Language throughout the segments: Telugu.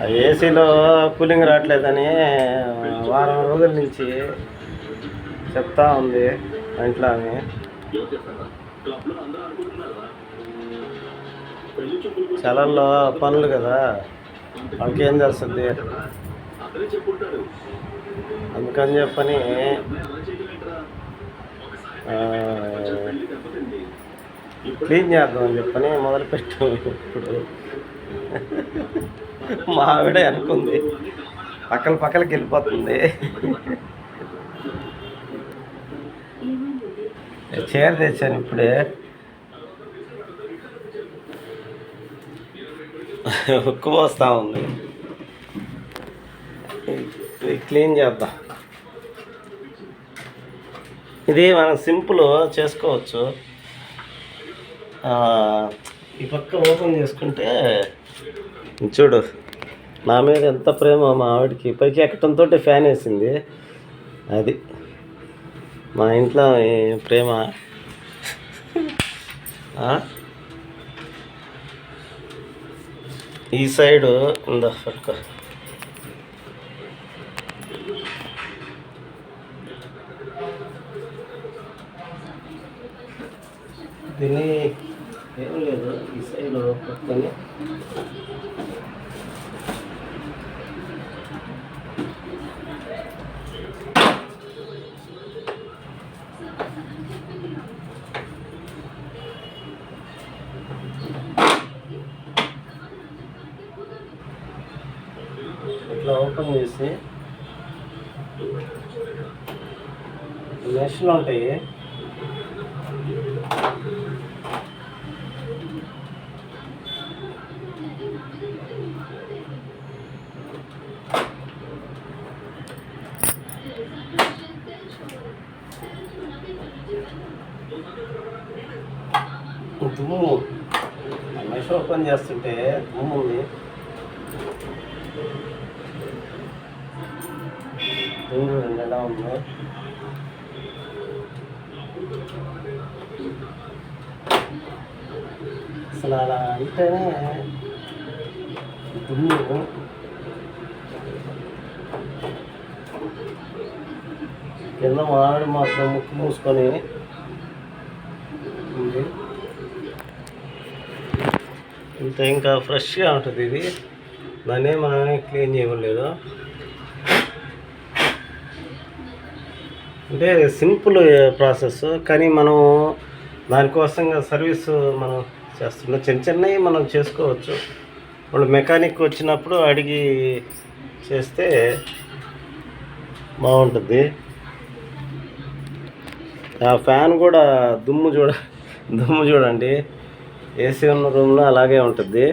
ఆ ఏసీలో కూలింగ్ రావట్లేదని వారం రోజుల నుంచి చెప్తా ఉంది ఇంట్లో ఆమె చలల్లో పనులు కదా వాళ్ళకి ఏం తెలుస్తుంది? అందుకని చెప్పని క్లీన్ చేద్దాం అని చెప్పని మొదలుపెట్టాం ఇప్పుడు. మా ఆవిడ అనుకుంది పక్కల పక్కలకి వెళ్ళిపోతుంది. చీర తెచ్చాను ఇప్పుడే. ఉక్కు పోస్తా ఉంది. ఇది క్లీన్ చేద్దాం. ఇది మనం సింపుల్ చేసుకోవచ్చు. ఈ పక్క ఓపెన్ చేసుకుంటే చూడు నా మీద ఎంత ప్రేమ మా ఆవిడకి. పైకి ఎక్కడంతో ఫ్యాన్ వేసింది. అది మా ఇంట్లో ప్రేమ. ఈ సైడు ఉందా పట్టుకో దీన్ని ఏం లేదు ఈ సైడ్ పట్టుకొని ఇట్లా ఓపెన్ చేసి మెష్లు ఉంటాయి దుమ్ము మనిషి ఓపెన్ చేస్తుంటే దుమ్ము ఉంది. దుమ్ము ఎలా ఉందో. అసలు అలా అంటేనే దుమ్ము కింద మామిడి మాత్రం ముక్కు మూసుకొని ఉంది. ఇంత ఇంకా ఫ్రెష్గా ఉంటుంది ఇది. దాన్ని మనమే క్లీన్ చేయలేదు అంటే సింపుల్ ప్రాసెస్ కానీ మనం దానికోసంగా సర్వీస్ మనం చేస్తున్నాం చిన్న చిన్నవి మనం చేసుకోవచ్చు. వాళ్ళు మెకానిక్ వచ్చినప్పుడు అడిగి చేస్తే బాగుంటుంది. ఆ ఫ్యాన్ కూడా దుమ్ము చూడ దుమ్ము చూడండి. ఏసీ ఉన్న రూమ్లో అలాగే ఉంటుంది.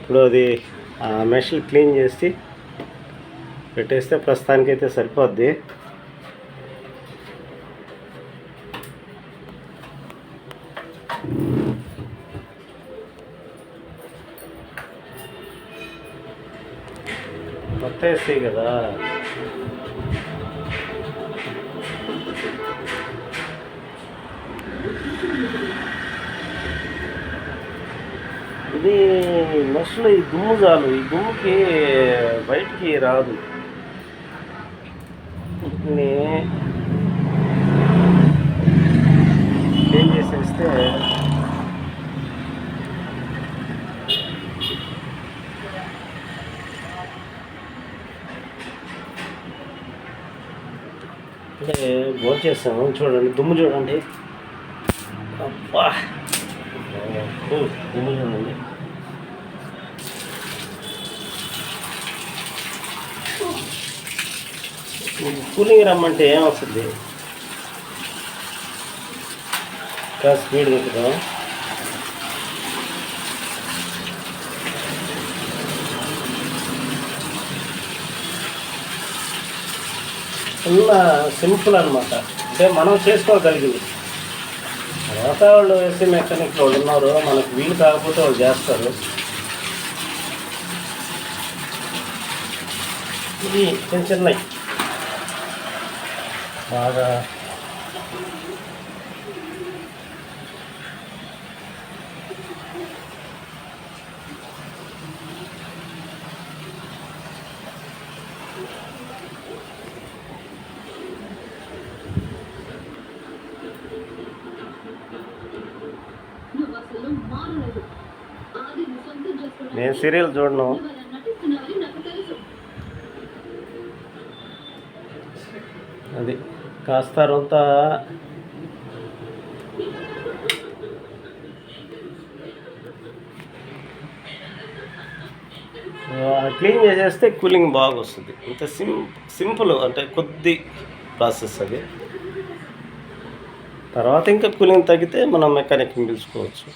ఇప్పుడు అది ఆ మెషిన్ క్లీన్ చేసి పెట్టేస్తే ప్రస్తుతానికైతే సరిపోద్ది. కొత్త కదా. ఇది మెషిన్ ఈ దుమ్ము చాలు. ఈ దుమ్ముకి బయటికి రాదు వీటిని క్లీన్ చేసేస్తే అంటే గోల్ చేస్తాము. చూడండి దుమ్ము చూడండి. అబ్బా! దుమ్ము చూడండి. కూలింగ్ రమ్మంటే ఏం వస్తుంది కాస్త స్పీడ్ తిప్పుదాం చిన్న సింపుల్ అనమాట అంటే మనం చేసుకోగలిగింది. తర్వాత వాళ్ళు ఏసీ మెకానిక్ వాళ్ళు ఉన్నారు. మనకు వీలు కాకపోతే వాళ్ళు చేస్తారు. ఇది చిన్న చిన్నవి బాగా నేను సీరియల్ చూడను. అది కాస్త రొంత క్లీన్ చేసేస్తే కూలింగ్ బాగా వస్తుంది ఇంత సిం సింపుల్ అంటే కొద్ది ప్రాసెస్ అది. తర్వాత ఇంకా కూలింగ్ తగ్గితే మనం మెకానిక్ని పిలుచుకోవచ్చు